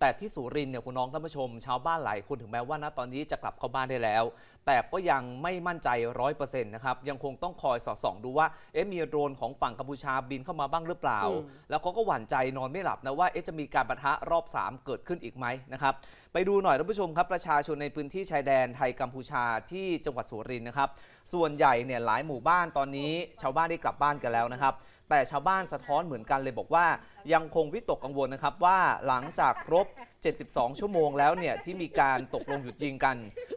แต่ที่สุรินเนี่ยคุณน้องท่านผู้ชม ชาวบ้านหลายคนถึงแม้ว่าณตอนนี้จะกลับเข้าบ้านได้แล้ว แต่ก็ยังไม่มั่นใจร้อยเปอร์เซ็นต์นะครับยังคงต้องคอยสอดส่องดูว่าเอ๊ะมีโดรนของฝั่งกัมพูชาบินเข้ามาบ้างหรือเปล่า แล้วเขาก็หวั่นใจนอนไม่หลับนะว่าเอ๊ะจะมีการประทะรอบ 3 เกิดขึ้นอีกไหมนะครับไปดูหน่อยท่านผู้ชมครับประชาชนในพื้นที่ชายแดนไทยกัมพูชาที่จังหวัดสุรินนะครับส่วนใหญ่เนี่ยหลายหมู่บ้านตอนนี้ ชาวบ้านได้กลับบ้านกันแล้วนะครับ แต่ชาวบ้านสะท้อนเหมือนกันเลยบอกว่ายังคงวิตกกังวลนะครับว่าหลังจากครบ 72 ชั่วโมงแล้วเนี่ยที่มีการตกลงหยุดยิงกัน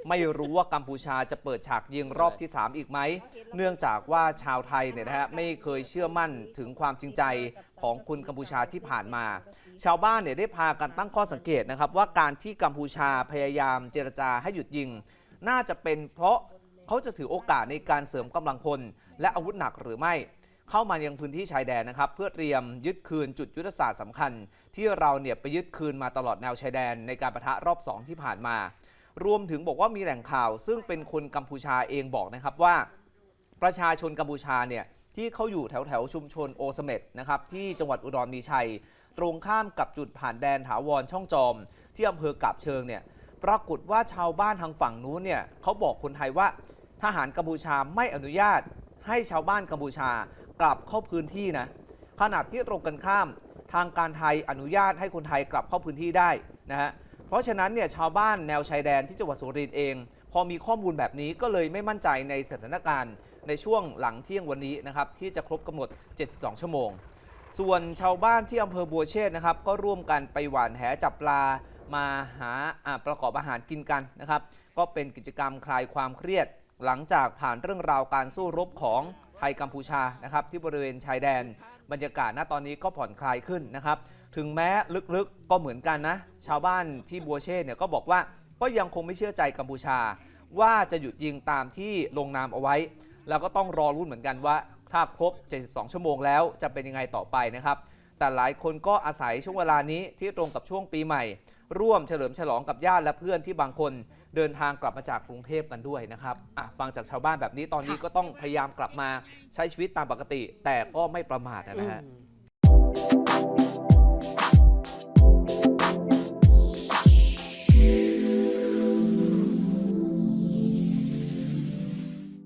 ไม่รู้ว่ากัมพูชาจะเปิดฉากยิงรอบที่ 3 อีกไหม เนื่องจากว่าชาวไทยเนี่ยนะฮะไม่เคยเชื่อมั่นถึงความจริงใจของคุณกัมพูชาที่ผ่านมา ชาวบ้านเนี่ยได้พากันตั้งข้อสังเกตนะครับว่าการที่กัมพูชาพยายามเจรจาให้หยุดยิง น่าจะเป็นเพราะเขาจะถือโอกาสในการเสริมกำลังพลและอาวุธหนักหรือไม่ เข้ามายังพื้นที่ชายแดนนะครับ เพื่อเตรียมยึดคืนจุดยุทธศาสตร์สำคัญ ที่เราเนี่ยไปยึดคืนมาตลอดแนวชายแดนในการประทะรอบ 2 ที่ผ่านมา รวมถึงบอกว่ามีแหล่งข่าว ซึ่งเป็นคนกัมพูชาเองบอกนะครับว่า ประชาชนกัมพูชาเนี่ยที่เขาอยู่แถวแถวชุมชนโอสเมดนะครับที่จังหวัดอุดรมีชัย ตรงข้ามกับจุดผ่านแดนถาวรช่องจอม ที่อำเภอกาบเชิงเนี่ยปรากฏว่าชาวบ้านทางฝั่งนู้นเนี่ยเขาบอกคนไทยว่าทหารกัมพูชาไม่อนุญาต ให้ชาวบ้านกัมพูชากลับเข้าพื้นที่นะขนาดที่ตรงกันข้ามทางการไทยอนุญาตให้คนไทยกลับเข้าพื้นที่ได้นะฮะเพราะฉะนั้นเนี่ยชาวบ้านแนวชายแดนที่จังหวัดสุรินทร์เอง พอมีข้อมูลแบบนี้ก็เลยไม่มั่นใจในสถานการณ์ในช่วงหลังเที่ยงวันนี้นะครับที่จะครบกำหนด 72 ชั่วโมง ส่วนชาวบ้านที่อำเภอบัวเชษนะครับก็ร่วมกันไปหว่านแหจับปลามาหาประกอบอาหารกินกันนะครับ ก็เป็นกิจกรรมคลายความเครียด หลังจากผ่านเรื่องราวการสู้รบของไทยกัมพูชานะครับที่บริเวณชายแดน บรรยากาศณตอนนี้ก็ผ่อนคลายขึ้นนะครับ ถึงแม้ลึกๆก็เหมือนกันนะ ชาวบ้านที่บัวเชษฐ์เนี่ยก็บอกว่าก็ยังคงไม่เชื่อใจกัมพูชา ว่าจะหยุดยิงตามที่ลงนามเอาไว้ แล้วก็ต้องรอรุ้นเหมือนกันว่า ถ้าครบ 72 ชั่วโมงแล้วจะเป็นยังไงต่อไปนะครับ แต่หลายคนก็อาศัยช่วงเวลานี้ที่ตรงกับช่วงปีใหม่ ร่วมเฉลิมฉลองกับญาติและเพื่อนที่บางคนเดินทางกลับมาจากกรุงเทพกันด้วยนะครับฟังจากชาวบ้านแบบนี้ตอนนี้ก็ต้องพยายามกลับมาใช้ชีวิตตามปกติ แต่ก็ไม่ประมาทนะฮะ